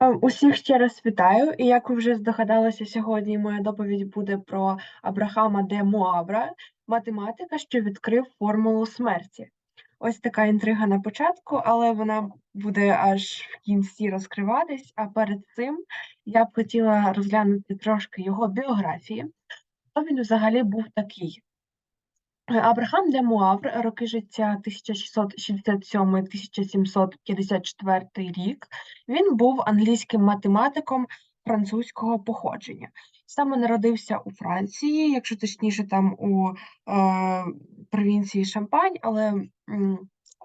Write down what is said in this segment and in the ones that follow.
Е, Усіх ще раз вітаю. І як ви вже здогадалися, сьогодні моя доповідь буде про Абрахама де Муавра, математика, що відкрив формулу смерті. Ось така інтрига на початку, але вона буде аж в кінці розкриватись. А перед цим я б хотіла розглянути трошки його біографії. Хто він взагалі був такий? Абрахам де Муавр, роки життя 1667-1754 рік. Він був англійським математиком французького походження. Саме народився у Франції, якщо точніше, там у е, провінції Шампань, але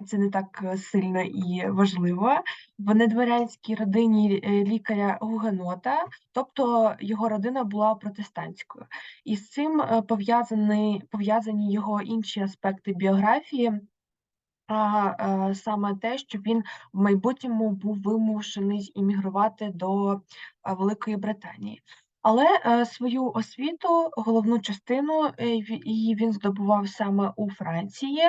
це не так сильно і важливо. В недворянській родині е, лікаря Гугенота, тобто його родина була протестантською. І з цим е, пов'язані пов'язані його інші аспекти біографії, а е, саме те, що він в майбутньому був вимушений іммігрувати до е, Великої Британії. Але е, свою освіту, головну частину е, її він здобував саме у Франції.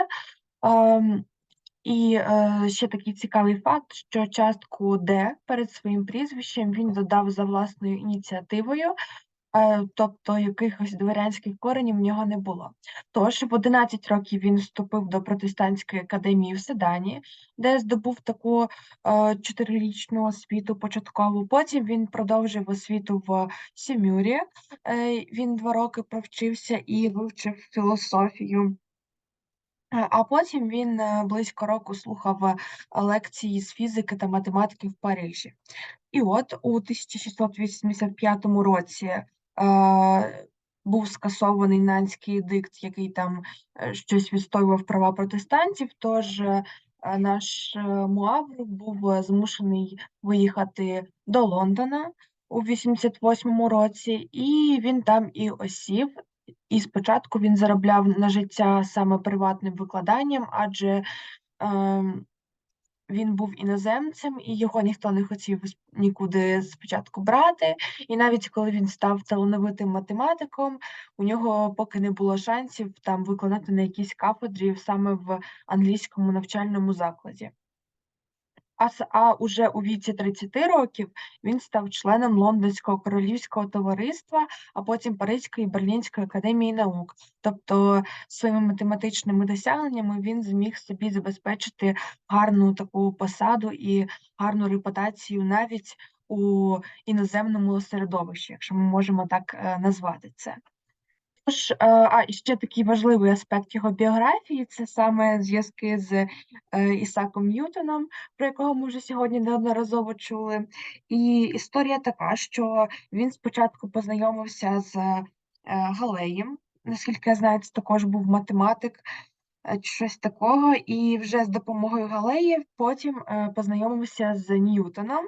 І е, ще такий цікавий факт, що частку Д перед своїм прізвищем він додав за власною ініціативою, е, тобто якихось дворянських коренів в нього не було. Тож в 11 років він вступив до протестантської академії в Седані, де здобув таку е, чотирирічну освіту початкову. Потім він продовжив освіту в Сімюрі. Е, Він два роки провчився і вивчив філософію. Е, А потім він е, близько року слухав е, лекції з фізики та математики в Парижі. І от у 1685 році е, був скасований нанський едикт, який там щось відстоював права протестантів. Тож наш Муавр був змушений виїхати до Лондона у 88 році, і він там і осів. І спочатку він заробляв на життя саме приватним викладанням, адже ем, він був іноземцем, і його ніхто не хотів нікуди спочатку брати. І навіть коли він став талановитим математиком, у нього поки не було шансів там виконати на якійсь кафедрі саме в англійському навчальному закладі. А, уже у віці 30 років він став членом Лондонського королівського товариства, а потім Паризької і Берлінської академії наук. Тобто своїми математичними досягненнями він зміг собі забезпечити гарну таку посаду і гарну репутацію навіть у іноземному середовищі, якщо ми можемо так е, назвати це. Тож, е, а ще такий важливий аспект його біографії це саме зв'язки з е, Ісаком Ньютоном, про якого ми вже сьогодні неодноразово чули. І історія така, що він спочатку познайомився з е, Галеєм, наскільки я знаю, це також був математик, щось такого, і вже з допомогою Галеї потім е, познайомився з Ньютоном.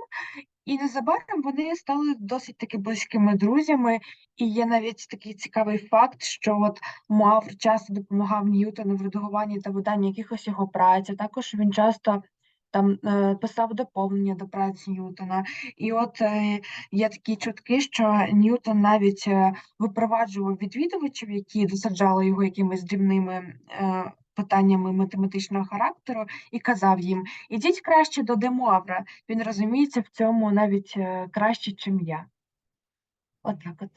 І незабаром вони стали досить таки близькими друзями. І є навіть такий цікавий факт, що от Муавр часто допомагав Ньютону в редагуванні та виданні якихось його праць, а також він часто там е, писав доповнення до праці Ньютона. І от е, є такі чутки, що Ньютон навіть е, випроваджував відвідувачів, які досаджали його якимись дрібними е, питаннями математичного характеру, і казав їм: ідіть краще до Демуавра, він розуміється в цьому навіть е, краще, чим я. Отак от.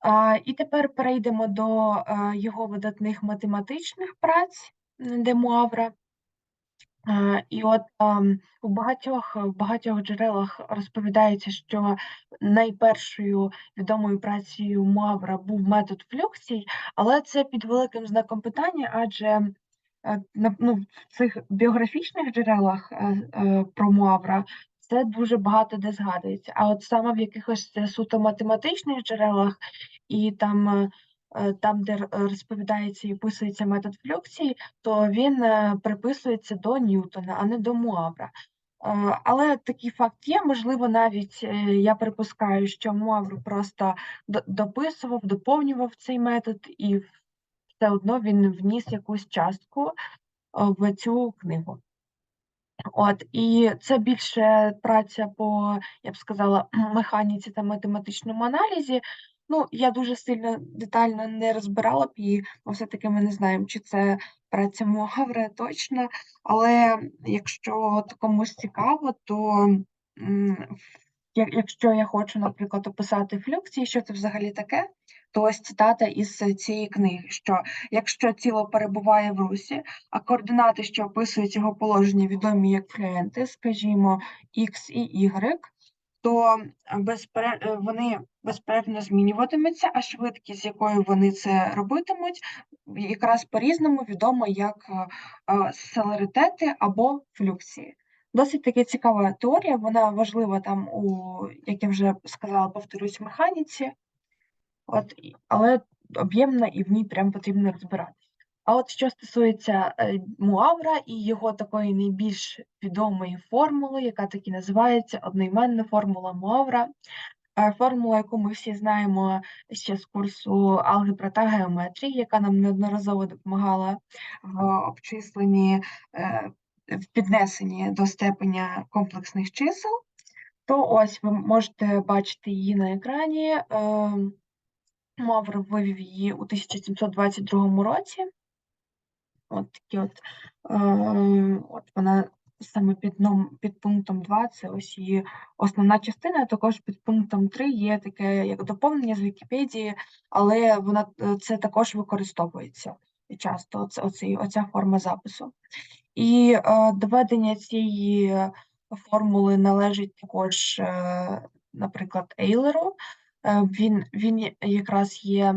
А, і тепер перейдемо до е, його видатних математичних праць Демуавра. І от у багатьох в багатьох джерелах розповідається, що найпершою відомою працею Муавра був метод флюксій, але це під великим знаком питання, адже ну, в цих біографічних джерелах е, е, про Муавра це дуже багато де згадується. А от саме в якихось е, суто математичних джерелах і там, е, е, там, де розповідається і описується метод флюксій, то він е, приписується до Ньютона, а не до Муавра. Е, Але такий факт є, можливо, навіть е, я припускаю, що Муавр просто дописував, доповнював цей метод, і все одно він вніс якусь частку е, в цю книгу. От, і це більше праця по, я б сказала, механіці та математичному аналізі. Ну, я дуже сильно детально не розбирала б її, бо все-таки ми не знаємо, чи це праця Муавра точно. Але якщо комусь цікаво, то якщо я хочу, наприклад, описати флюкції, що це взагалі таке, то ось цитата із цієї книги, що якщо тіло перебуває в русі, а координати, що описують його положення, відомі як флюенти, скажімо, X і Y, то безпере... е, вони безперервно змінюватимуться, а швидкість, з якою вони це робитимуть, якраз по-різному відомо як е, е, селеритети або флюксії. Досить таки цікава теорія, вона важлива там у, як я вже сказала, повторюсь, механіці, от, але об'ємна і в ній прям потрібно розбиратися. А от що стосується е, Муавра і його такої найбільш відомої формули, яка так і називається одноіменна формула Муавра, е, формула, яку ми всі знаємо ще з курсу алгебра та геометрії, яка нам неодноразово допомагала в обчисленні, е, в піднесенні до степеня комплексних чисел, то ось ви можете бачити її на екрані. Е, Мавр вивів її у 1722 році. От такі от, е, от вона саме під, ном, під пунктом 2, це ось її основна частина, також під пунктом 3 є таке як доповнення з Вікіпедії, але вона е, це також використовується часто, оце, оця форма запису. І е, доведення цієї формули належить також, е, наприклад, Ейлеру. Е, Він, він якраз є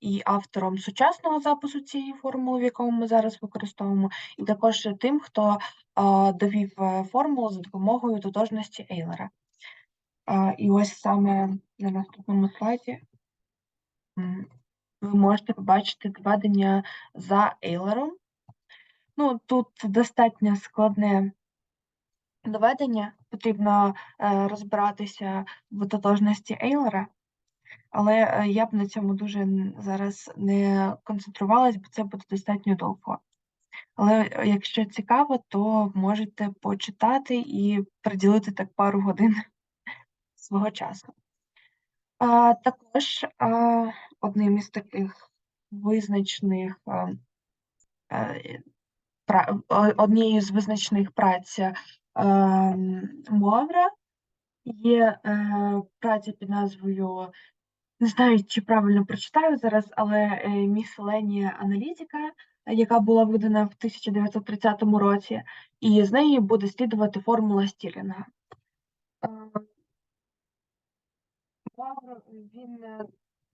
і автором сучасного запису цієї формули, в якому ми зараз використовуємо, і також тим, хто е, довів е, формулу за допомогою тотожності Ейлера. І ось саме на наступному слайді ви можете побачити доведення за Ейлером. Ну, тут достатньо складне доведення, потрібно е, розбиратися в тотожності Ейлера, але е, я б на цьому дуже зараз не концентрувалась, бо це буде достатньо довго. Але е, якщо цікаво, то можете почитати і приділити так пару годин свого часу. А, також а, одним із таких визначних однією з визначних праць е, Муавра є е, праця під назвою, не знаю, чи правильно прочитаю зараз, але е, міселенія аналітика, яка була видана в 1930 році, і з неї буде слідувати формула Стілінга. Він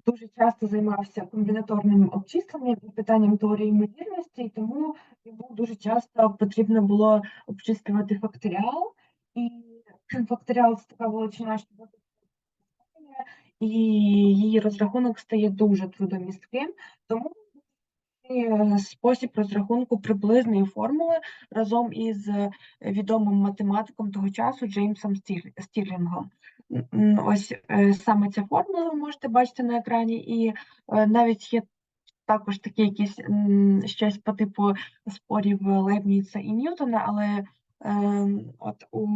дуже часто займався комбінаторним обчисленням і питанням теорії ймовірності, тому йому дуже часто потрібно було обчислювати факторіал. І факторіал це така величина, що і її розрахунок стає дуже трудомістким. Тому е, спосіб розрахунку приблизної формули разом із е, відомим математиком того часу Джеймсом Стір- Стірлінгом. Ось е, саме ця формула ви можете бачити на екрані, і е, навіть є також такі якісь щось по типу спорів Лейбніца і Ньютона, але ем, от у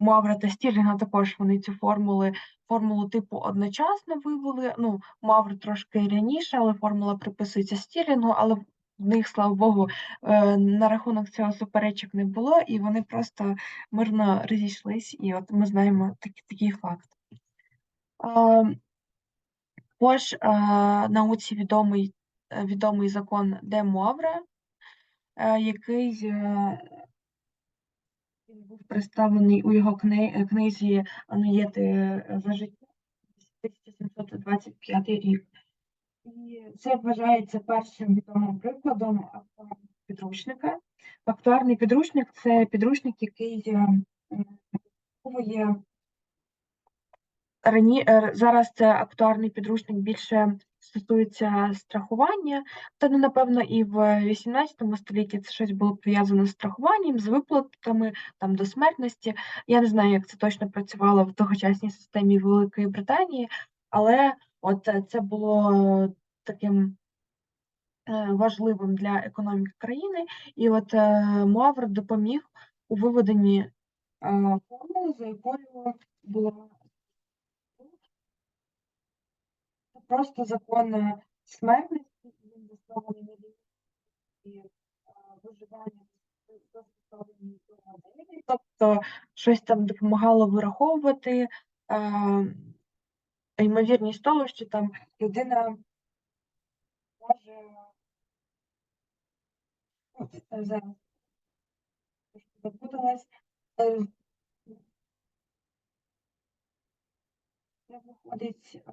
Мавра та Стірлінга також вони цю формули, формулу типу одночасно вивели. Ну, Мавр трошки раніше, але формула приписується Стірлінгу, але в них, слава Богу, е, на рахунок цього суперечок не було, і вони просто мирно розійшлись, і от ми знаємо такий, такий факт. Також науці відомий, е, відомий закон Де Муавра, е, який він був представлений у його кни- книзі Ануєти за життя 1725 рік. І це вважається першим відомим прикладом підручника. Актуальний підручник це підручник, який е, Рані... е, Зараз це актуальний підручник більше стосується страхування, та ну, напевно, і в 18 столітті це щось було пов'язано з страхуванням, з виплатами там до смертності. Я не знаю, як це точно працювало в тогочасній системі Великої Британії, але от е, це було таким е, важливим для економіки країни, і от е, Муавр допоміг у виведенні формули, за якою була просто закон смертності, він заснований на е, виживання тобто щось там допомагало вираховувати ймовірність того, що там людина може ну, зараз трошки запуталась. Це виходить. е,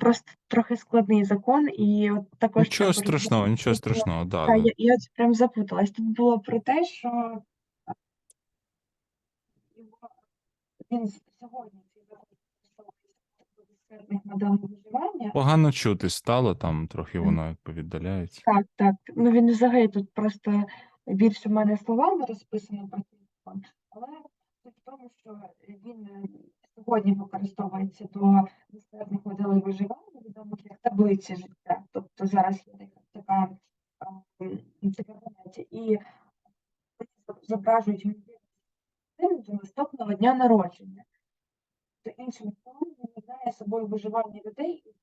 Просто трохи складний закон, і от також Нічого треба страшного, нічого страшного, да, да. я, я от прям запуталась. Тут було про те, що його він сьогодні цей закон використовується в дискретних моделях виживання. Погано чути стало, там трохи воно віддаляється. Так, так. Ну він взагалі тут просто більше в мене словами розписано про цей закон, але суть в тому, що він е, сьогодні використовується до дискретних моделей виживання, відомих як таблиці життя. Тобто зараз є така, така поняття. І зображують ймовірність до наступного дня народження. Виживання людей із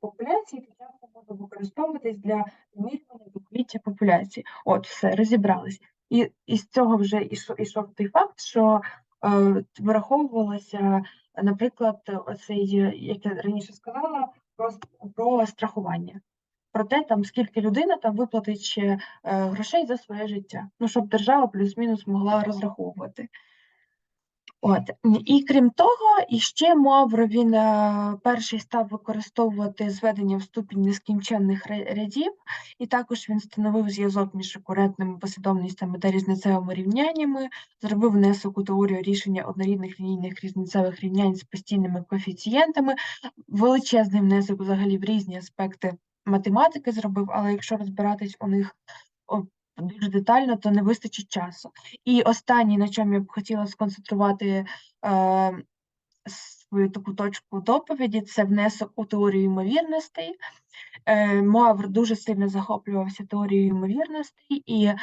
популяції, та часто використовуватись для вимірювання довголіття популяції. От, все, розібрались. І із цього вже ішов, ішов той факт, що е, вираховувалося, наприклад, оцей, як я раніше сказала, про, про страхування. Про те, там, скільки людина там виплатить ще е, грошей за своє життя. Ну, щоб держава плюс-мінус могла розраховувати. От. І крім того, іще Мовр він е, перший став використовувати зведення в ступінь нескінченних рядів, і також він встановив зв'язок між рекурентними послідовностями та різницевими рівняннями, зробив внесок у теорію рішення однорідних лінійних різницевих рівнянь з постійними коефіцієнтами, величезний внесок взагалі в різні аспекти математики зробив, але якщо розбиратись у них о, дуже детально, то не вистачить часу. І останнє, на чому я б хотіла сконцентрувати е, свою таку точку доповіді, це внесок у теорію ймовірностей. Е, Муавр дуже сильно захоплювався теорією ймовірностей, і е,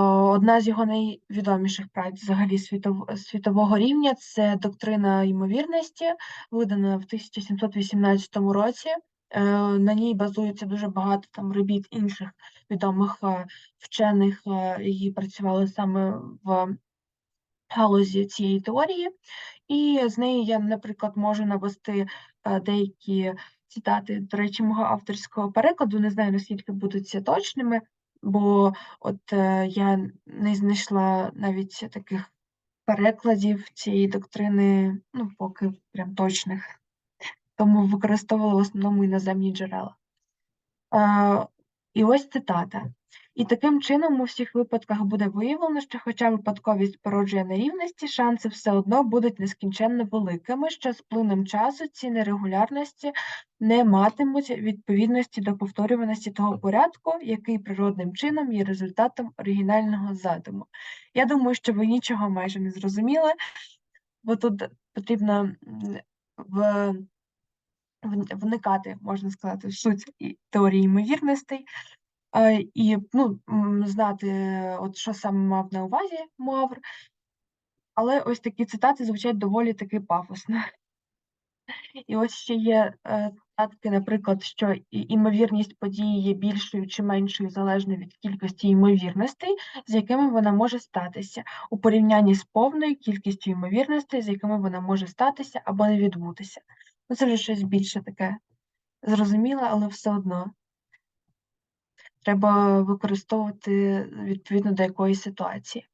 одна з його найвідоміших праць взагалі світов, світового рівня це доктрина ймовірності, видана в 1718 році. Е, На ній базується дуже багато там робіт інших відомих е, вчених, е, які працювали саме в галузі цієї теорії. І з неї я, наприклад, можу навести деякі цитати, до речі, мого авторського перекладу. Не знаю, наскільки будуть точними, бо от я не знайшла навіть таких перекладів цієї доктрини, ну, поки прям точних. Тому використовувала в основному іноземні джерела. Е, І ось цитата. І таким чином у всіх випадках буде виявлено, що хоча випадковість породжує нерівності, шанси все одно будуть нескінченно великими, що з плином часу ці нерегулярності не матимуть відповідності до повторюваності того порядку, який природним чином є результатом оригінального задуму. Я думаю, що ви нічого майже не зрозуміли, бо тут потрібно в вникати, можна сказати, в суть теорії ймовірностей, е, і ну, знати, от що саме мав на увазі Мавр. Але ось такі цитати звучать доволі таки пафосно. І ось ще є е, цитатки, наприклад, що імовірність події є більшою чи меншою залежно від кількості ймовірностей, з якими вона може статися, у порівнянні з повною кількістю ймовірностей, з якими вона може статися або не відбутися. Ну, це вже щось більше таке зрозуміле, але все одно треба використовувати відповідно до якоїсь ситуації.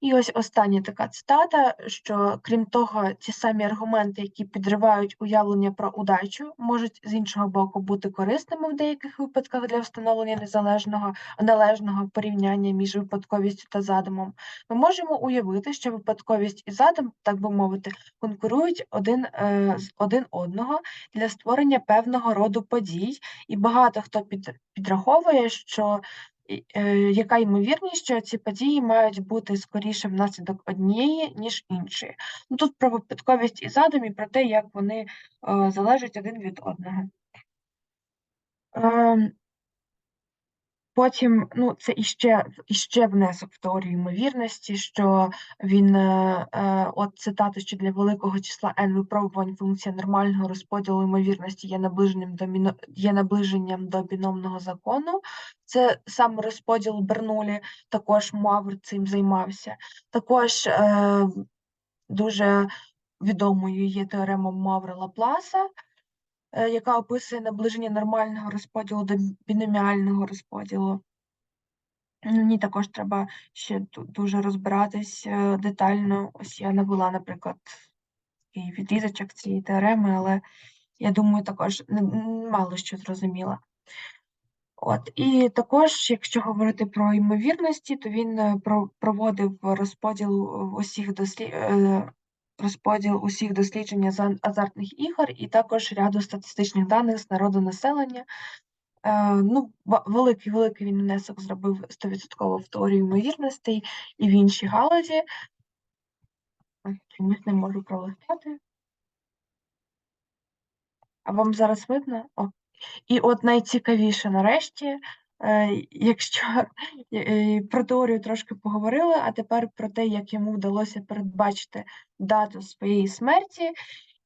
І ось остання така цитата, що крім того, ті самі аргументи, які підривають уявлення про удачу, можуть з іншого боку бути корисними в деяких випадках для встановлення незалежного належного порівняння між випадковістю та задумом. Ми можемо уявити, що випадковість і задум, так би мовити, конкурують один е, з один одного для створення певного роду подій, і багато хто під, підраховує, що яка ймовірність, що ці події мають бути скоріше внаслідок однієї, ніж іншої. Ну, тут про випадковість і задум, і про те, як вони е, Ем, залежать один від одного. Потім, ну, це іще, іще внесок в теорію ймовірності, що він, е, е, от цитата, що для великого числа n випробувань функція нормального розподілу ймовірності є наближенням до, міно, є наближенням до біномного закону. Це саме розподіл Бернулі, також Мавр цим займався. Також е, дуже відомою є теорема Мавра Лапласа, яка описує наближення нормального розподілу до біноміального розподілу. Мені також треба ще дуже розбиратись е, детально. Ось я навела, наприклад, такий відрізочок цієї теореми, але я думаю, також мало що зрозуміла. От, і також, якщо говорити про ймовірності, то він е, проводив розподіл усіх дослі... розподіл усіх досліджень аза- азартних ігор і також ряду статистичних даних з народонаселення. Е, ну, великий великий він внесок зробив 100% в теорію ймовірностей і в інші галузі. Чомусь не можу пролистати. А вам зараз видно? О. І от найцікавіше нарешті, якщо е, про теорію трошки поговорили, а тепер про те, як йому вдалося передбачити дату своєї смерті.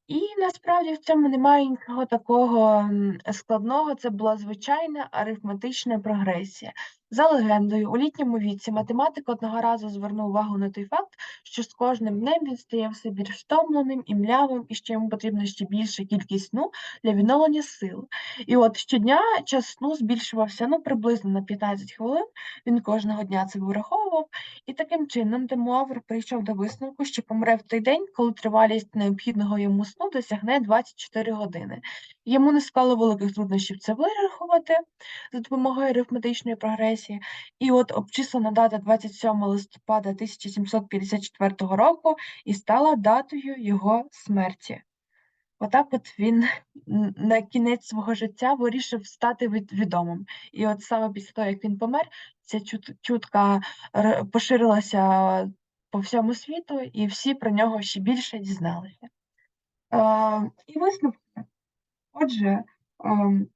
І насправді в цьому немає нічого такого складного. Це була звичайна арифметична прогресія. За легендою, у літньому віці математик одного разу звернув увагу на той факт, що з кожним днем він стає все більш втомленим і млявим, і що йому потрібна ще більша кількість сну для відновлення сил. І от щодня час сну збільшувався ну, приблизно на 15 хвилин. Він кожного дня це вираховував. І таким чином Демуавр прийшов до висновку, що помре в той день, коли тривалість необхідного йому сну досягне 24 години. Йому не склало великих труднощів це вирахувати за допомогою арифметичної прогресії. І от обчислена дата 27 листопада 1754 року і стала датою його смерті. Отак от він на кінець свого життя вирішив стати відомим. І от саме після того, як він помер, ця чутка поширилася по всьому світу, і всі про нього ще більше дізналися. Е, і висновки. Отже, ем,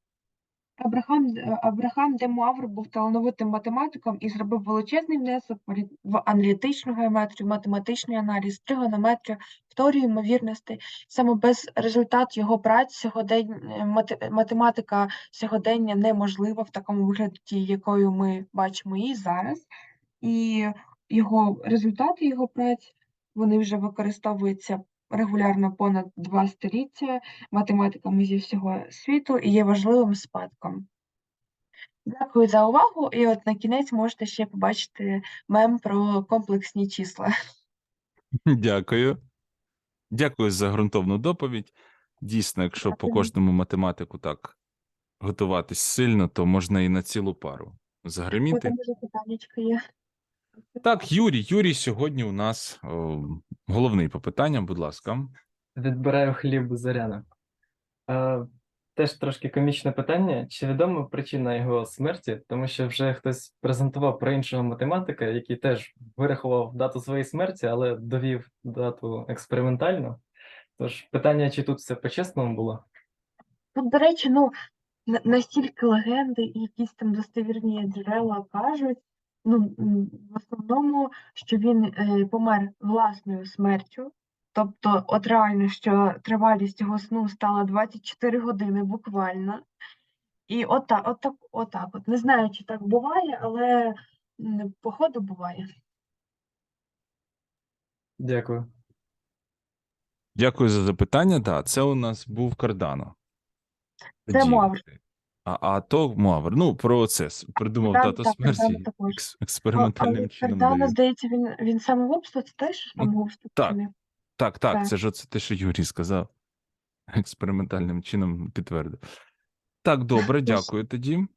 Абрахам, Абрахам де Муавр був талановитим математиком і зробив величезний внесок в аналітичну геометрію, математичний аналіз, тригонометрію, в теорію ймовірностей. Саме без результат його праць сьогодень е, математика сьогодення неможлива в такому вигляді, якою ми бачимо її зараз. І його результати його праць вони вже використовуються регулярно понад два століття математиками зі всього світу і є важливим спадком. Дякую за увагу. І от на кінець можете ще побачити мем про комплексні числа. Дякую. Дякую за ґрунтовну доповідь. Дійсно, якщо по кожному математику так готуватись сильно, то можна і на цілу пару загриміти. Вже питаннячко є. Так, Юрій, Юрій сьогодні у нас о, головний по питанням, будь ласка. Відбираю хліб Зоряна. Е, теж трошки комічне питання. Чи відома причина його смерті? Тому що вже хтось презентував про іншого математика, який теж вирахував дату своєї смерті, але довів дату експериментально. Тож питання, чи тут все по-чесному було? Тут, до речі, ну на- настільки легенди і якісь там достовірні джерела кажуть. Ну, в основному, що він е, помер власною смертю. Тобто, от реально, що тривалість його сну стала 24 години буквально. І отак, отак, отак. От не знаю, чи так буває, але походу буває. Дякую. Дякую за запитання. Так, це у нас був Кардано. Це Муавр. А, а то мавр. Ну, про це придумав Так, дату так, смерті також. екс- А- експериментальним Але чином. Довів. здається, він, він самогубство, це теж Ну, самогубство? так. ні? Так, так, Так. це ж оце те, що Юрій сказав. Експериментальним чином підтвердив. Так, добре, дякую тоді.